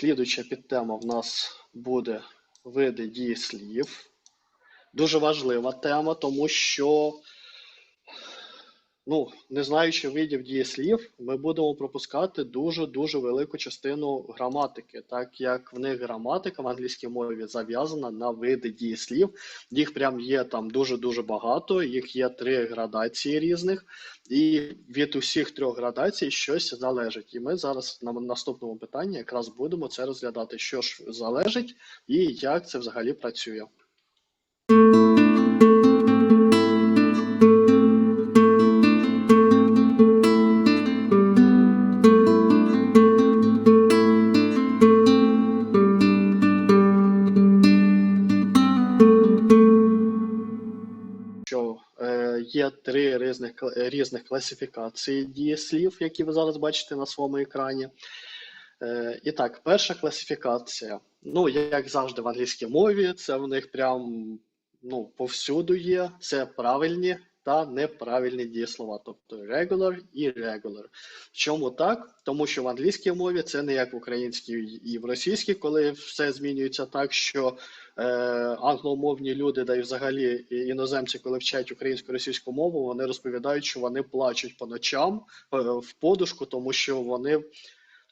Слідуюча підтема в нас буде види дієслів. Дуже важлива тема, тому що, ну, не знаючи видів дієслів, ми будемо пропускати дуже-дуже велику частину граматики, так як в них граматика в англійській мові зав'язана на види дієслів. Їх прям є там дуже-дуже багато, їх є три градації різних, і від усіх трьох градацій щось залежить. І ми зараз на наступному питанні якраз будемо це розглядати, що ж залежить і як це взагалі працює. Три різних, різних класифікації дієслів, які ви зараз бачите на своєму екрані. Е, і так, перша класифікація. Ну, як завжди в англійській мові, це в них прям ну, повсюду є. Це правильні та неправильні дієслова, тобто regular і irregular. Чому так? Тому що в англійській мові це не як в українській і в російській, коли все змінюється так, що е, англомовні люди, да і взагалі іноземці, коли вчать українську російську мову, вони розповідають, що вони плачуть по ночам е, в подушку, тому що вони.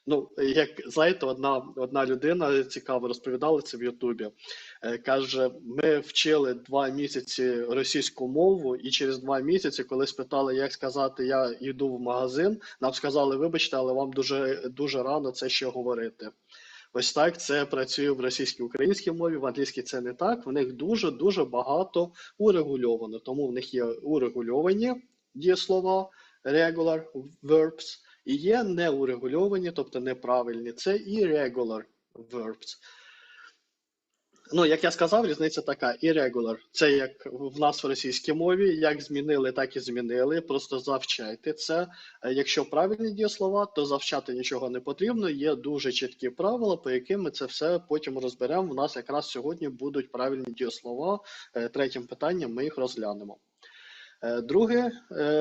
Ну, як знаєте, одна, одна людина цікаво розповідала це в Ютубі. Е, Каже, ми вчили два місяці російську мову, і через два місяці, коли спитали, як сказати, я йду в магазин, нам сказали, вибачте, але вам дуже, дуже рано це ще говорити. Ось так це працює в російській українській мові, в англійській це не так. В них дуже дуже багато урегульовано. Тому в них є урегульовані дієслова, regular verbs, і є неурегульовані, тобто неправильні. Це irregular verbs. Ну, як я сказав, різниця така: irregular – це як в нас в російській мові, як змінили, так і змінили. Просто завчайте це. Е, Якщо правильні дієслова, то завчати нічого не потрібно. Є дуже чіткі правила, по яким ми це все потім розберемо. У нас якраз сьогодні будуть правильні дієслова. Е, Третім питанням ми їх розглянемо. Е, Другий е,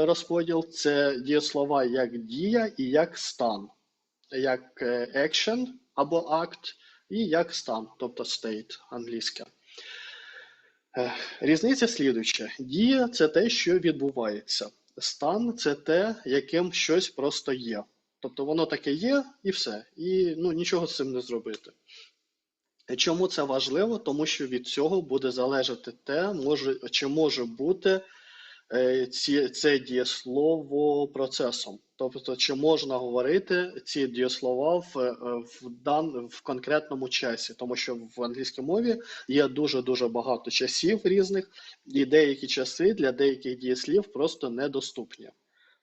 розподіл це дієслова як дія і як стан, як е, action або act, і як стан, тобто state англійська. Е, Різниця слідуюча: дія це те, що відбувається. Стан це те, яким щось просто є. Тобто воно таке є і все. І ну, нічого з цим не зробити. Чому це важливо? Тому що від цього буде залежати те, може, чи може бути ці, це дієслово процесом. Тобто, чи можна говорити ці дієслова в, е, в, дан, в конкретному часі, тому що в англійській мові є дуже-дуже багато часів різних, і деякі часи для деяких дієслів просто недоступні.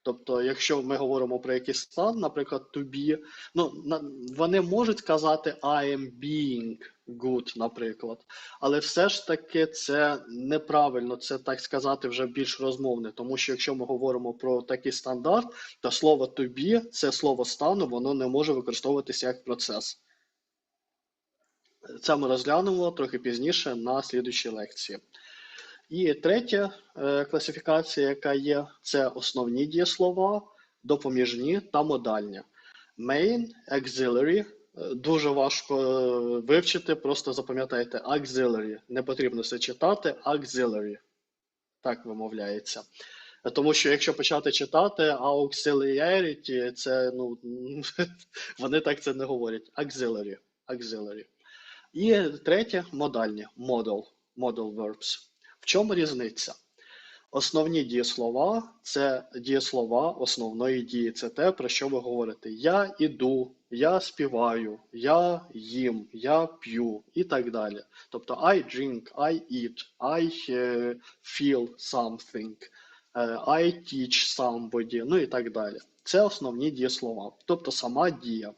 Тобто, якщо ми говоримо про якийсь стан, наприклад, to be, ну, вони можуть сказати I am being good, наприклад, але все ж таки це неправильно, це так сказати вже більш розмовне, тому що якщо ми говоримо про такий стандарт, то слово to be, це слово стану, воно не може використовуватися як процес. Це ми розглянемо трохи пізніше на слідуючій лекції. І третя е, класифікація, яка є, це основні дієслова, допоміжні та модальні. Main, auxiliary, е, дуже важко е, вивчити, просто запам'ятайте auxiliary. Не потрібно це читати, auxiliary. Так вимовляється. Тому що якщо почати читати auxiliarity, це ну вони так це не говорять. Auxiliary. auxiliary. І третє модальні modal, modal verbs. В чому різниця? Основні дієслова це дієслова основної дії. Це те, про що ви говорите. Я іду, я співаю, я їм, я п'ю і так далі. Тобто I drink, I eat, I е, feel something, е, I teach somebody, ну і так далі. Це основні дієслова, тобто сама дія.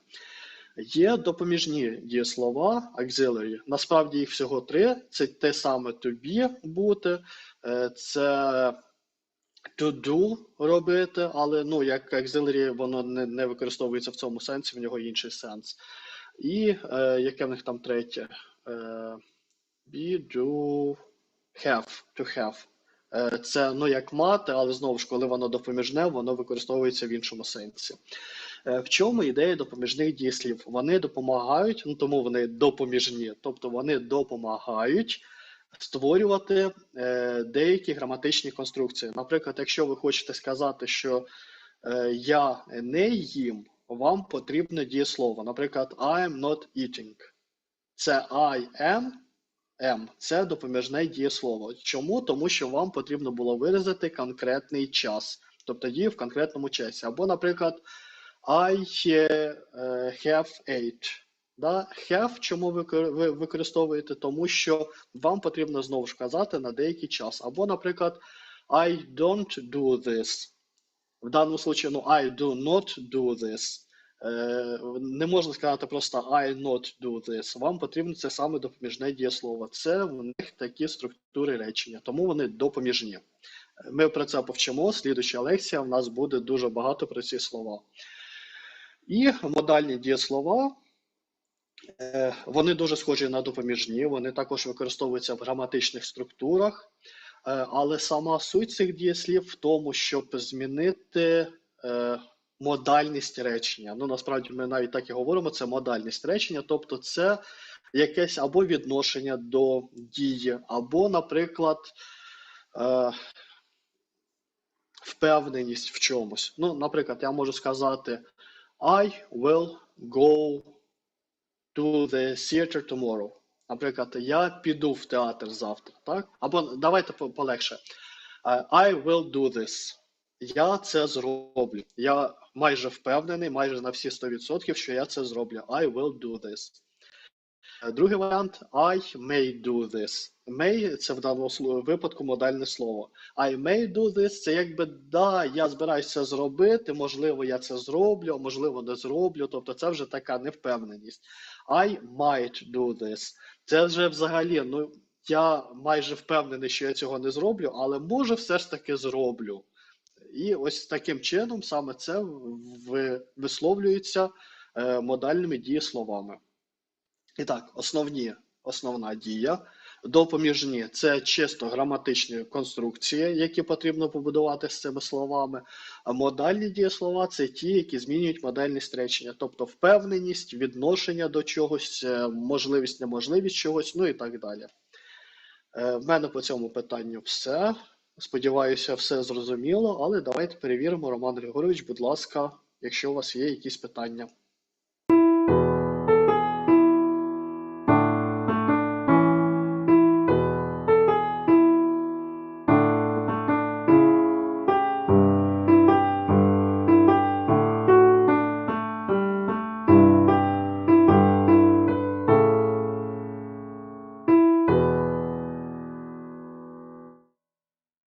Є допоміжні дієслова auxiliary. Насправді їх всього три. Це те саме be бути, е, це to do робити, але ну, як auxiliary воно не, не використовується в цьому сенсі, в нього інший сенс. І е, яке в них там третє? Е, be, do, have, to have. Е, Це ну як мати, але знову ж коли воно допоміжне, воно використовується в іншому сенсі. Е, В чому ідея допоміжних дієслів? Вони допомагають, ну тому вони допоміжні, тобто вони допомагають створювати е, деякі граматичні конструкції. Наприклад, якщо ви хочете сказати, що е, я не їм, вам потрібно дієслово. Наприклад, I am not eating. Це I am, am – це допоміжне дієслово. Чому? Тому що вам потрібно було виразити конкретний час, тобто дію в конкретному часі. Або, наприклад, I е, have ate. Да? Have чому ви використовуєте? Тому що вам потрібно знову ж казати на деякий час. Або, наприклад, I don't do this. В даному случаї, ну, I do not do this. Е, не можна сказати просто I not do this. Вам потрібно це саме допоміжне дієслово. Це в них такі структури речення, тому вони допоміжні. Ми про це повчимо. Слідуча лекція в нас буде дуже багато про ці слова. І модальні дієслова. Е, Вони дуже схожі на допоміжні, вони також використовуються в граматичних структурах, Е, але сама суть цих дієслів в тому, щоб змінити е, модальність речення. Ну, насправді ми навіть так і говоримо, це модальність речення, тобто це якесь або відношення до дії, або, наприклад, впевненість в чомусь. Ну, наприклад, я можу сказати I will go to the theater tomorrow. Наприклад, я піду в театр завтра, так? Або давайте по- полегше. Е, I will do this. Я це зроблю. Я майже впевнений, майже на всі 100%, що я це зроблю. I will do this. Е, Другий варіант I may do this. May це в даному випадку модальне слово. I may do this це якби да, я збираюся зробити, можливо, я це зроблю, можливо, не зроблю. Тобто це вже така невпевненість. I might do this. Це вже взагалі, ну я майже впевнений, що я цього не зроблю, але може все ж таки зроблю. І ось таким чином саме це висловлюється е, модальними дієсловами. І так, основні, основна дія. Допоміжні це чисто граматичні конструкції, які потрібно побудувати з цими словами. А модальні дієслова це ті, які змінюють модальність речення, тобто впевненість, відношення до чогось, е, можливість, неможливість чогось, ну і так далі. Е, В мене по цьому питанню все. Сподіваюся, все зрозуміло, але давайте перевіримо, Роман Григорович, будь ласка, якщо у вас є якісь питання.